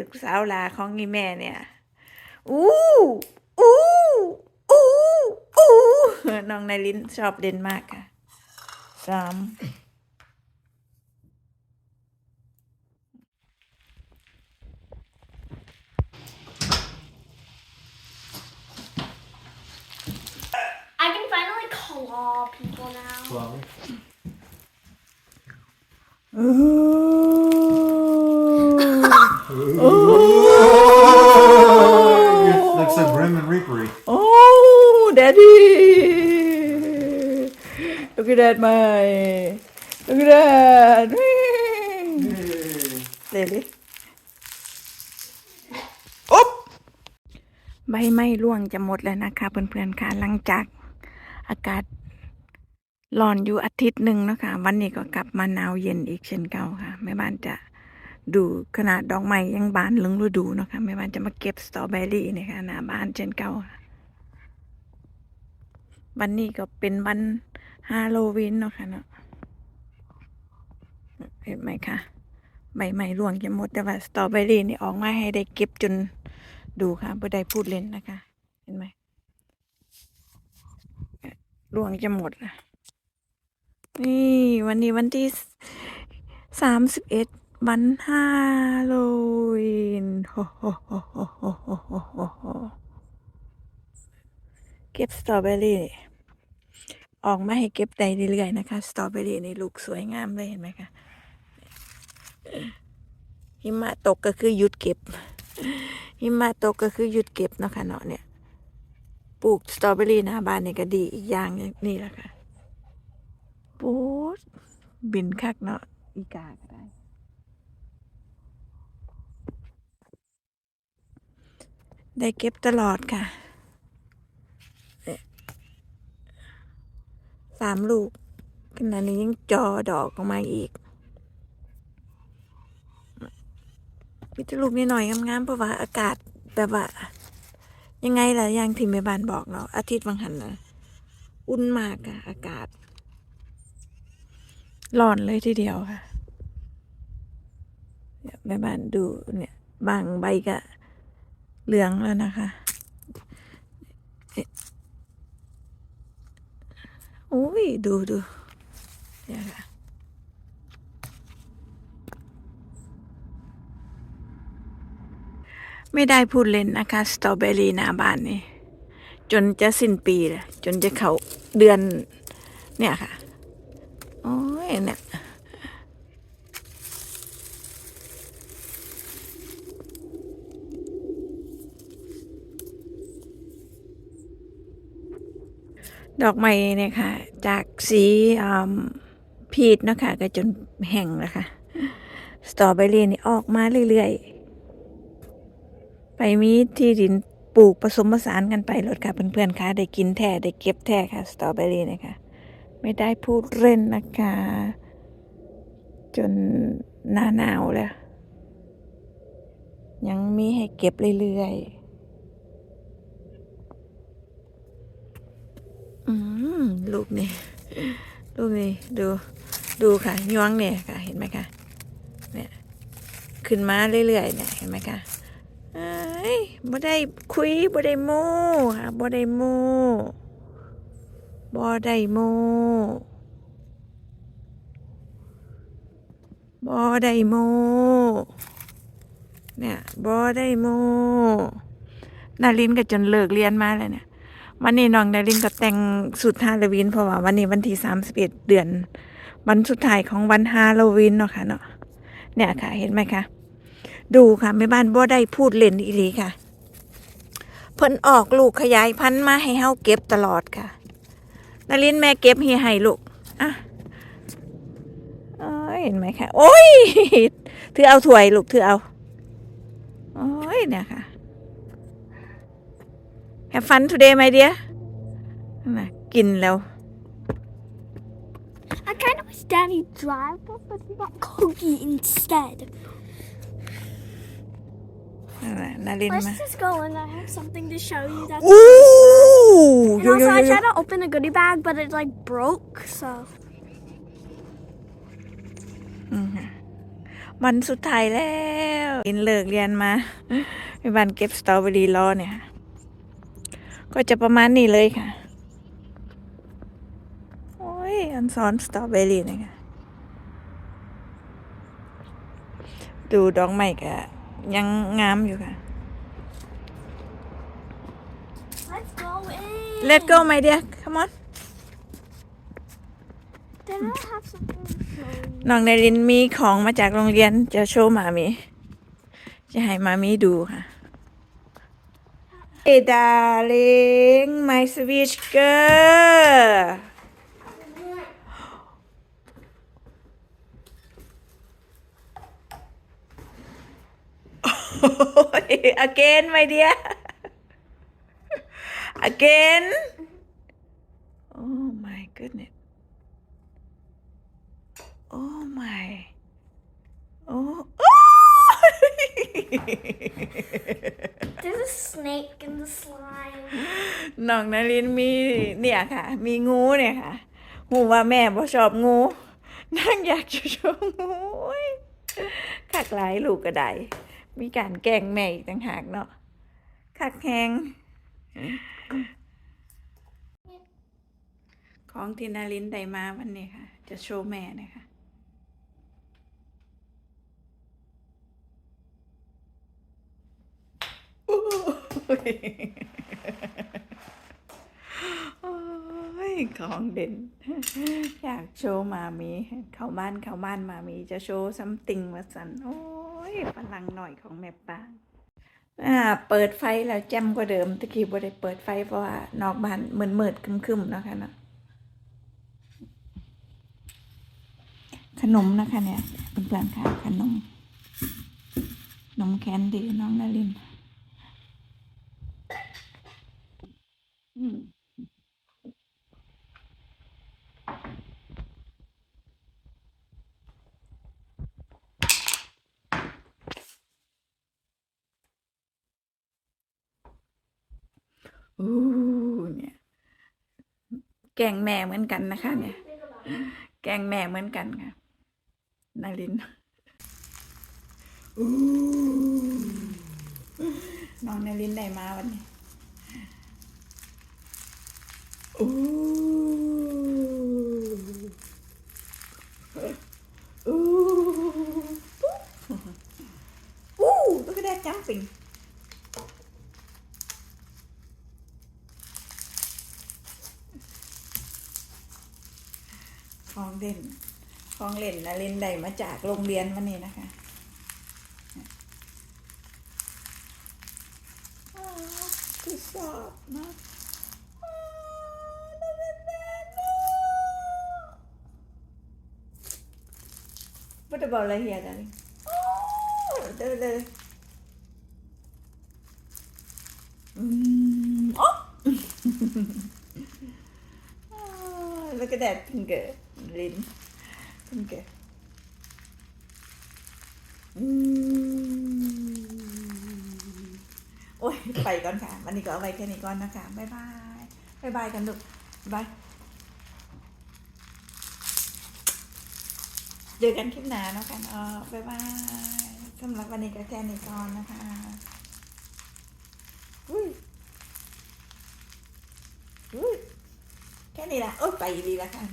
ลูกสาวหลาของอีแม่เนี่ยอู้อู้อู้อู้น้องนายลินชอบเล่นมากค่ะสาม I look at that my look at that เดี๋ยวดิอ๊บใบไม้ร่วงจะหมดแล้วนะคะเพื่อนๆค่ะหลังจากอากาศร้อนอยู่อาทิตย์หนึ่งนะคะวันนี้ก็กลับมาหนาวเย็นอีกเช่นเก่าค่ะแม่บ้านจะดูขนาดดอกไม้ยังบานเหลึงฤดูเนาะคะแม่บ้านจะมาเก็บสตรอเบอรี่เนี่ยค่ะหน้าบ้านเช่นเก่าค่ะวันนี้ก็เป็นวัน ฮาโลวีนเนาะค่ะเนาะเห็นไหมคะใบไม้ร่วงจะหมดแต่ว่าสตรอเบอรี่นี่ออกมาให้ได้เก็บจนดูค่ะไม่ได้พูดเล่นนะคะ เห็นไหมร่วงจะหมดละนี่วันนี้วันที่สามสิบเอ็ดวันฮาโลวีนโฮโโโโโโโโเก็บสตรอเบอรี่ ออกมาให้เก็บได้เรื่อยๆนะคะ สตรอเบอรี่ในลูกสวยงามเลยเห็นไหมคะหิมะตกก็คือหยุดเก็บ หิมะตกก็คือหยุดเก็บเนาะค่ะเนาะเนี่ย ปลูกสตรอเบอรี่หน้าบ้านนี่ก็ดีอีกอย่างหนึ่งนี่แหละค่ะปูดบินคักเนาะอีกาก็ได้ ได้เก็บตลอดค่ะ สามลูกขณะนี้ยังจอดอกออกมาอีกมีแต่ลูกนิดหน่อยงามๆเพราะว่าอากาศแบบว่า ยังไงล่ะอย่างที่แม่บ้านบอกเนาะอาทิตย์วังหันนะอุ่นมากอะอากาศร้อนเลยทีเดียวค่ะแม่บ้านดูเนี่ย บางใบก็เหลืองแล้วนะคะโอ้ ยดูดูเนี่ยค่ะไม่ได้พูดเล่นนะคะ สตรอเบอรี่หน้าบ้านนี่ จนจะสิ้นปีเลยจนจะเขาเดือน เนี่ยค่ะ โอ้ยเนี่ย ดอกไม้เนี่ยค่ะ จากสีพีชเนาะคะก็จนแห้งแล้วค่ะ สตรอเบอรี่นี่ออกมาเรื่อยๆ ไปมีที่ดินปลูกผสมผสานกันไปรถค่ะ เพื่อนๆค่ะ ได้กินแท้ได้เก็บแท้ค่ะ สตรอเบอรี่นะคะ ไม่ได้พูดเล่นนะคะ จนหน้าหนาวแล้ว ยังมีให้เก็บเรื่อยๆ อืมลูกนี่ลูกนี่ดูดูค่ะย้วงเนี่ยค่ะ เห็นไหมคะเนี่ยขึ้นมาเรื่อยๆเนี่ยเห็นไหมคะเอ้ยบ่ได้คุยบ่ได้โม้ค่ะบ่ได้โม้บ่ได้โม้บ่ได้โม้เนี่ยบ่ได้โม้นารินก็จนเลิกเรียนมาแล้วเนี่ย วันนี้น้องนารินก็แต่งสุดฮาโลวีนเพราะว่าวันนี้วันที่สามสิบเอ็ดเดือน วันสุดท้ายของวันฮาโลวีนเนาะค่ะเนาะเนี่ยค่ะ เห็นไหมคะ ดูค่ะแม่บ้านบ่ได้พูดเล่นอีหลีค่ะ เพิ่นออกลูกขยายพันธุ์มาให้เฮาเก็บตลอดค่ะนารินแม่เก็บให้ให้ลูกอะเอ้ยเห็นไหมคะโอ้ยถือเอาถ้วยลูกถือเอาโอ้ยเนี่ยค่ะ Have fun today my dear น่ะกินแล้ว I kind of wish Daddy drive, but we got Cookie instead. นั่นน่ะนารินมา Let's just go in. I have something to show you. That's อู้ and โยโย also, I โย tried to open a goodie bag, but it like broke. So วันสุดท้ายแล้วลินเลิกเรียนมา ไปบ้านเก็บสตรอเบอรี่รอเนี่ย ก็จะประมาณนี้เลยค่ะ โอ้ย อันซ้อนสตรอเบอรี่นะคะดูดอกไม้กะยังงามอยู่ค่ะ Let's go in. Let go my dear come on Then I have something to show you. น้องไนรินมีของมาจากโรงเรียนจะโชว์หมามี จะให้หมามีดูค่ะ Hey darling my sweet girl again my dear again oh my goodness Oh my. Oh. There's a snake in the slime. น้องนารินมีเนี่ยค่ะ มีงูเนี่ยค่ะหูว่าแม่บ่ชอบงูนั่งอยากจะชอบงูโอ้ยคักหลายลูกกระไดมีการแกล้งแม่อีกต่างหากเนาะคักแหงของที่นารินได้มาวันนี้ค่ะ จะโชว์แม่นะคะ โอ้ยโอ้ย ของเด่น อยากโชว์มามี เข้าบ้านเข้าบ้านมามีจะโชว์ซัมติงมาสันโอ้ยพลังหน่อยของแม่ปางอ่าเปิดไฟแล้วแจ่มกว่าเดิมตะกี้บ่ได้เปิดไฟเพราะว่านอกบ้านมืดมืดคึมๆนะคะเนาะขนมนะคะเนี่ยเพื่อนๆค่ะขนมนมแคนดี้น้องนารินอื อู้เนี่ย แกงแม่เหมือนกันนะคะ เนี่ย แกงแม่เหมือนกันค่ะนารินอู้น้องนารินได้มาวันนี้อู้ Ooh. Ooh, look at that jumping. ของเล่น ของเล่นนะเล่นใดมาจากโรงเรียนวันนี้นะคะที่ชอบนะพูดบอกอะไรเฮียจังเดินเลยอืมอ๋อ look at that finger. Lynn. Finger. Mm. โอ้ยไปก่อนค่ะ วันนี้ก็เอาไว้แค่นี้ก่อนนะคะบ๊ายบายบ๊ายบายกันลูกบ๊ายเจอกันคลิปหน้าเนาะกันเออบ๊ายบายสำหรับวันนี้ก็แค่นี้ก่อนนะคะอุ้ยอุ้ยแค่นี้ละโอ๊ยไปดีละกัน